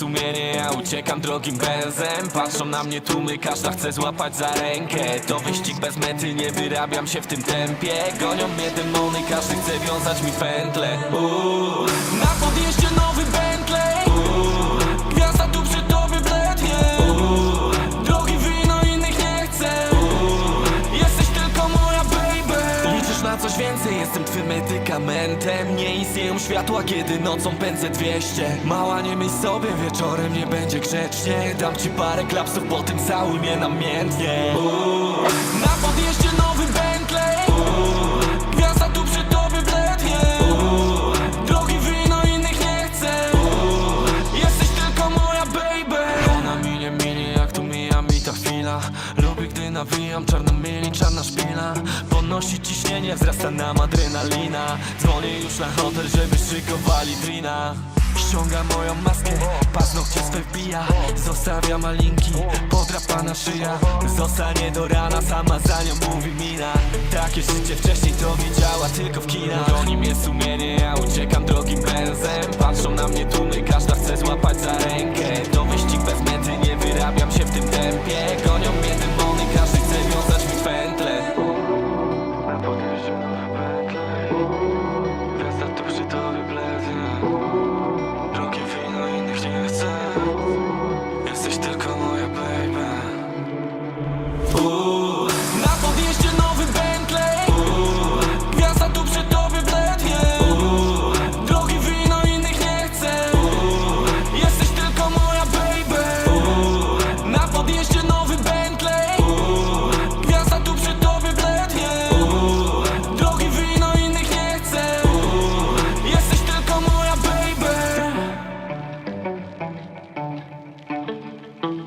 sumienie, ja uciekam drogim benzem Patrzą na mnie tłumy, każda chce złapać za rękę. To wyścig bez mety, nie wyrabiam się w tym tempie. Gonią mnie demony, każdy chce wiązać mi pętle. Uuu. Na podjeździe na coś więcej, jestem twym medykamentem. Nie istnieją światła, kiedy nocą pędzę 200 Mała, nie myśl sobie, wieczorem nie będzie grzecznie. Dam ci parę klapsów, potem całuj mnie namiętnie Uuu. Nawijam czarną mieli, czarna szpila. Podnosi ciśnienie, wzrasta nam adrenalina. Dzwonię już na hotel, żeby szykowali drina. Ściąga moją maskę, paznokcie swe wbija. Zostawia malinki, podrapana szyja. Zostanie do rana, sama za nią mówi mina. Takie życie wcześniej to widziała tylko w kinach. Goni mnie sumienie, ja uciekam drogim benzem Patrzą na mnie tłumy, każda chce złapać za rękę. To wyścig bez mety, nie wyrabiam się w tym tempie